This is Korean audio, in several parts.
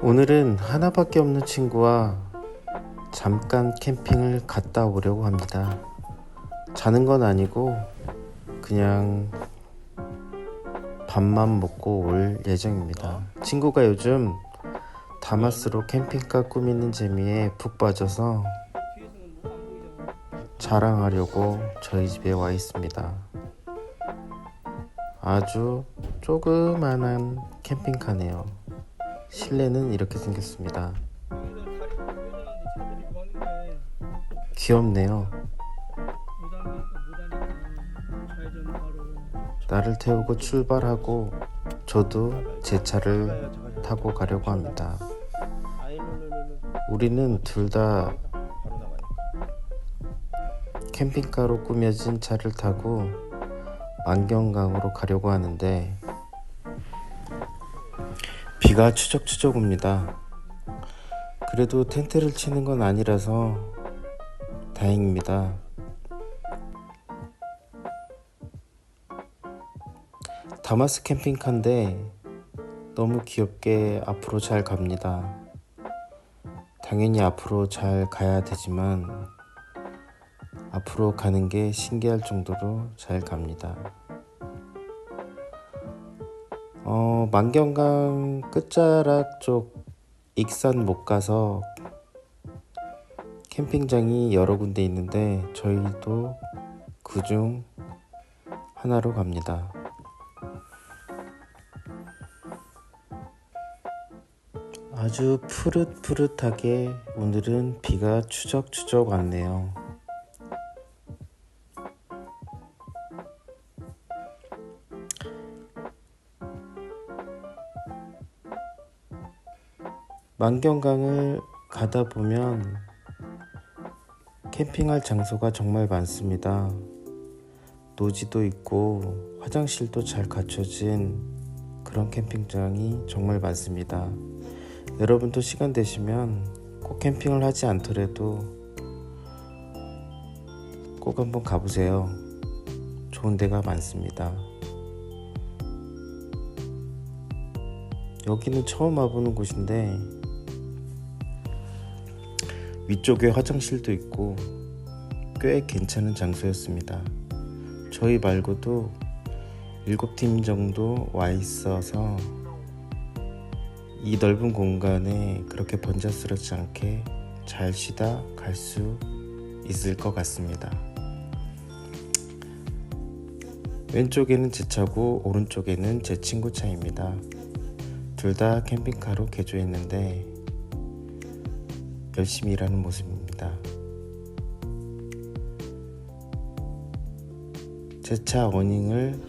오늘은 하나밖에 없는 친구와 잠깐 캠핑을 갔다 오려고 합니다. 자는 건 아니고 그냥 밥만 먹고 올 예정입니다. 친구가 요즘 다마스로 캠핑카 꾸미는 재미에 푹 빠져서 자랑하려고 저희 집에 와 있습니다. 아주 조그만한 캠핑카네요. 실내는 이렇게 생겼습니다. 귀엽네요. 나를 태우고 출발하고 저도 제 차를 타고 가려고 합니다. 우리는 둘 다 캠핑카로 꾸며진 차를 타고 만경강으로 가려고 하는데 비가 추적추적 옵니다. 그래도 텐트를 치는 건 아니라서 다행입니다. 다마스 캠핑카인데 너무 귀엽게 앞으로 잘 갑니다. 당연히 앞으로 잘 가야 되지만 앞으로 가는 게 신기할 정도로 잘 갑니다. 어, 만경강 끝자락 쪽 익산 못 가서 캠핑장이 여러 군데 있는데 저희도 그중 하나로 갑니다. 아주 푸릇푸릇하게 오늘은 비가 추적추적 왔네요. 만경강을 가다 보면 캠핑할 장소가 정말 많습니다. 노지도 있고 화장실도 잘 갖춰진 그런 캠핑장이 정말 많습니다. 여러분도 시간 되시면 꼭 캠핑을 하지 않더라도 꼭 한번 가보세요. 좋은 데가 많습니다. 여기는 처음 와보는 곳인데 위쪽에 화장실도 있고 꽤 괜찮은 장소였습니다. 저희 말고도 일곱 팀 정도 와 있어서 이 넓은 공간에 그렇게 번잡스럽지 않게 잘 쉬다 갈 수 있을 것 같습니다. 왼쪽에는 제 차고 오른쪽에는 제 친구 차입니다. 둘 다 캠핑카로 개조했는데 열심히 일하는 모습입니다. 제 차 어닝을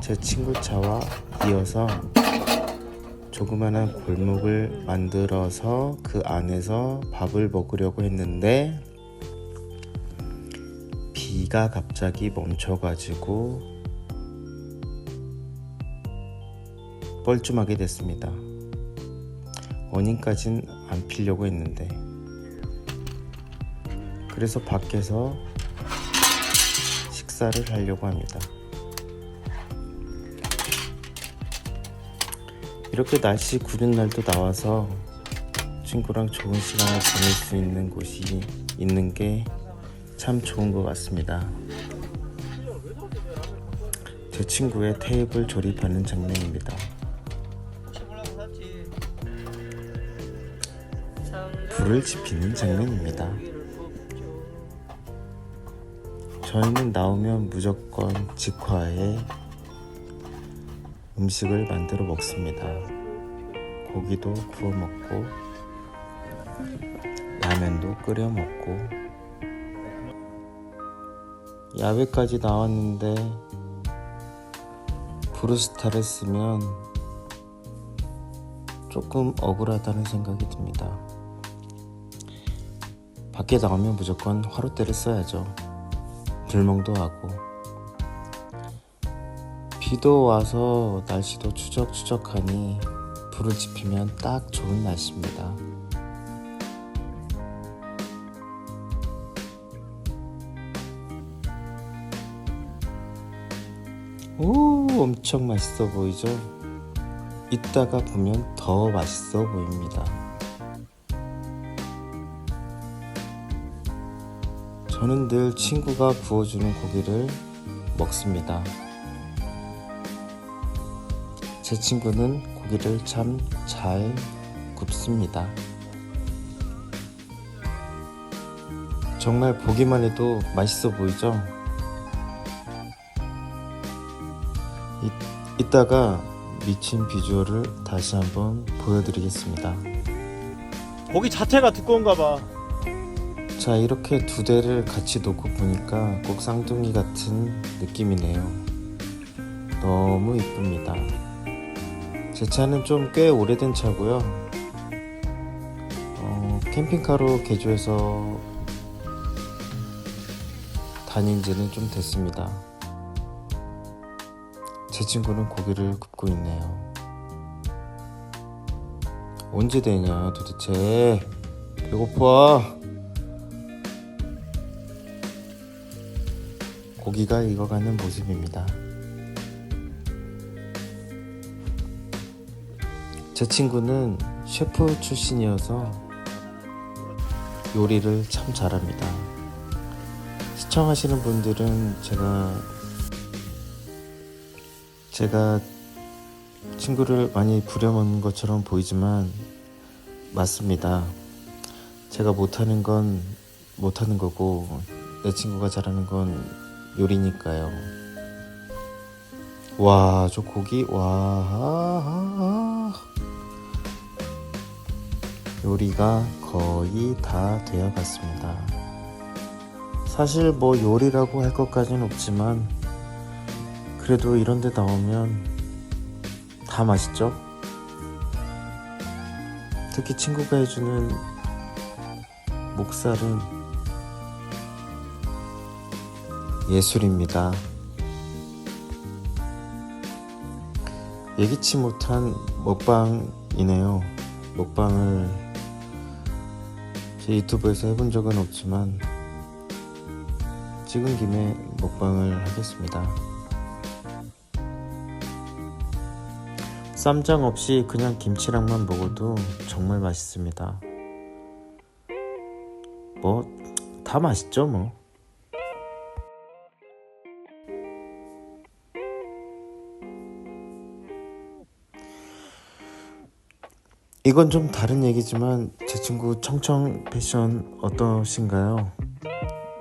제 친구 차와 이어서 조그만한 골목을 만들어서 그 안에서 밥을 먹으려고 했는데 비가 갑자기 멈춰가지고 뻘쭘하게 됐습니다. 어닝까진 안 피려고 했는데 그래서 밖에서 식사를 하려고 합니다. 이렇게 날씨 구린 날도 나와서 친구랑 좋은 시간을 보낼 수 있는 곳이 있는 게 참 좋은 것 같습니다. 제 친구의 테이블 조립하는 장면입니다. 불을 지피는 장면입니다. 저희는 나오면 무조건 직화에 음식을 만들어 먹습니다. 고기도 구워 먹고 라면도 끓여 먹고 야외까지 나왔는데 브루스타를 쓰면 조금 억울하다는 생각이 듭니다. 밖에 나오면 무조건 화롯대를 써야죠. 불멍도 하고 비도 와서 날씨도 추적추적하니 불을 지피면 딱 좋은 날씨입니다. 오, 엄청 맛있어 보이죠? 이따가 보면 더 맛있어 보입니다. 저는 늘 친구가 구워주는 고기를 먹습니다. 제 친구는 고기를 참 잘 굽습니다. 정말 보기만 해도 맛있어 보이죠? 이, 이따가 미친 비주얼을 다시 한번 보여드리겠습니다. 고기 자체가 두꺼운가 봐. 자 이렇게 두 대를 같이 놓고 보니까 꼭 쌍둥이 같은 느낌이네요. 너무 이쁩니다. 제 차는 좀 꽤 오래된 차고요. 어, 캠핑카로 개조해서 다닌 지는 좀 됐습니다. 제 친구는 고기를 굽고 있네요. 언제 되냐 도대체? 배고파 고기가 익어가는 모습입니다. 제 친구는 셰프 출신이어서 요리를 참 잘합니다. 시청하시는 분들은 제가 제가 친구를 많이 부려먹는 것처럼 보이지만 맞습니다. 제가 못하는 건 못하는 거고 내 친구가 잘하는 건 요리니까요. 와, 저 고기, 와. 요리가 거의 다 되어 갔습니다. 사실 뭐 요리라고 할 것까지는 없지만, 그래도 이런 데 나오면 다 맛있죠? 특히 친구가 해주는 목살은 예술입니다. 예기치 못한 먹방이네요. 먹방을 제 유튜브에서 해본 적은 없지만 찍은 김에 먹방을 하겠습니다. 쌈장 없이 그냥 김치랑만 먹어도 정말 맛있습니다. 뭐 다 맛있죠 뭐. 이건 좀 다른 얘기지만 제 친구 청청 패션 어떠신가요?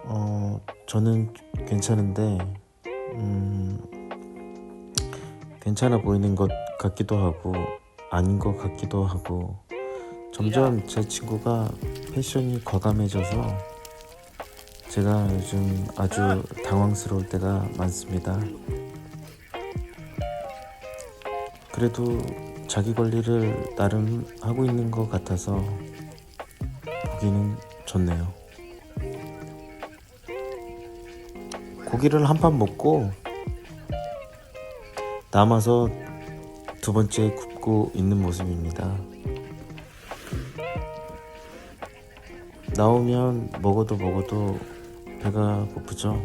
어 저는 괜찮은데 음 괜찮아 보이는 것 같기도 하고 아닌 것 같기도 하고 점점 제 친구가 패션이 과감해져서 제가 요즘 아주 당황스러울 때가 많습니다. 그래도 자기 관리를 나름 하고 있는 것 같아서 보기는 좋네요. 고기를 한 판 먹고 남아서 두 번째 굽고 있는 모습입니다. 나오면 먹어도 먹어도 배가 고프죠.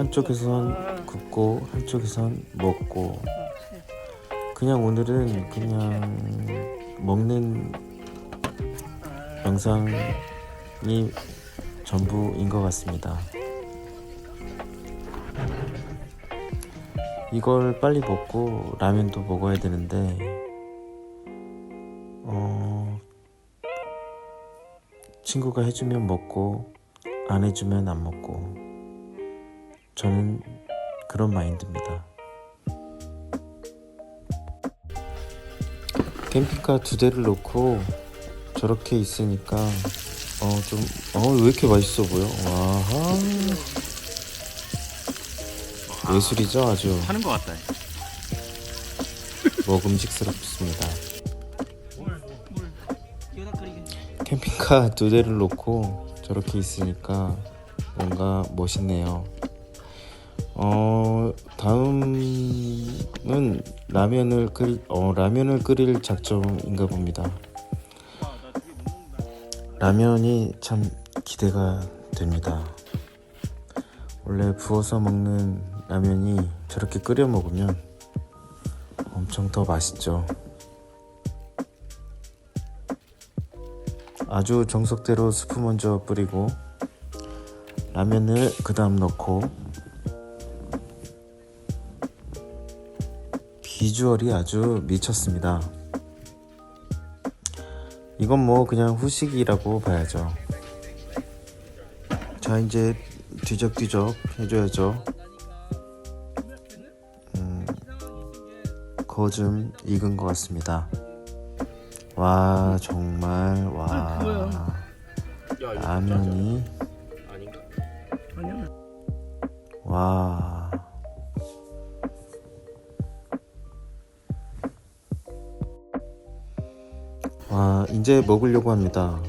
한쪽에선 굽고 한쪽에선 먹고 그냥 오늘은 그냥 먹는 영상이 전부인 것 같습니다. 이걸 빨리 먹고 라면도 먹어야 되는데 어 친구가 해주면 먹고 안 해주면 안 먹고 저는 그런 마인드입니다. 캠핑카 두 대를 놓고 저렇게 있으니까 어 좀 어 왜 이렇게 맛있어 보여? 와하 예술이죠 아주 하는 것 같다. 먹음직스럽습니다. 캠핑카 두 대를 놓고 저렇게 있으니까 뭔가 멋있네요. 어 다음은 라면을 끓일 어 라면을 끓일 작정인가 봅니다. 라면이 참 기대가 됩니다. 원래 부어서 먹는 라면이 저렇게 끓여 먹으면 엄청 더 맛있죠. 아주 정석대로 스프 먼저 뿌리고 라면을 그 다음 넣고 비주얼이 아주 미쳤습니다. 이건 뭐 그냥 후식이라고 봐야죠. 자 이제 뒤적뒤적 해줘야죠. 음, 거좀 익은 것 같습니다. 와 정말 와 라면이 와 이제 먹으려고 합니다.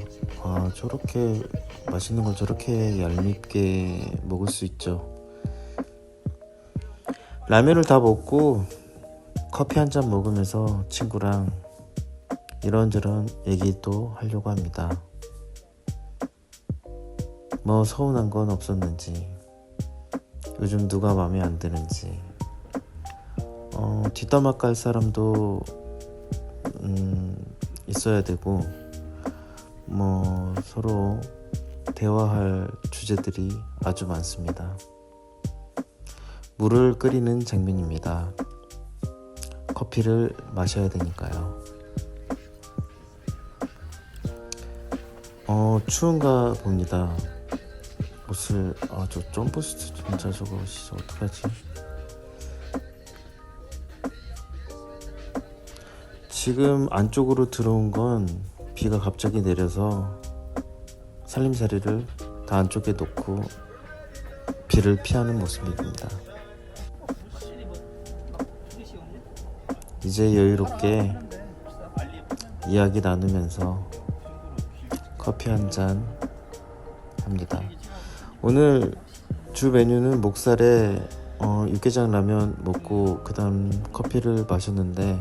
와, 저렇게 맛있는 걸 저렇게 얄밉게 먹을 수 있죠. 라면을 다 먹고 커피 한 잔 먹으면서 친구랑 이런저런 얘기도 하려고 합니다. 뭐 서운한 건 없었는지, 요즘 누가 마음에 안 드는지, 어, 뒷담화 깔 사람도 음, 있어야 되고 뭐 서로 대화할 주제들이 아주 많습니다. 물을 끓이는 장면입니다. 커피를 마셔야 되니까요. 어 추운가 봅니다. 옷을 아 저 점프스트 진짜 저거 진짜 어떡하지? 지금 안쪽으로 들어온 건 비가 갑자기 내려서 살림살이를 다 안쪽에 놓고 비를 피하는 모습입니다. 이제 여유롭게 이야기 나누면서 커피 한 잔 합니다. 오늘 주 메뉴는 목살에 어, 육개장 라면 먹고 그다음 커피를 마셨는데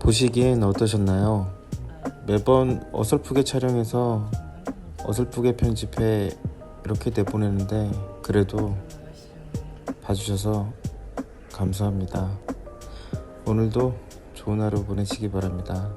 보시기엔 어떠셨나요? 매번 어설프게 촬영해서 어설프게 편집해 이렇게 내보내는데 그래도 봐주셔서 감사합니다. 오늘도 좋은 하루 보내시기 바랍니다.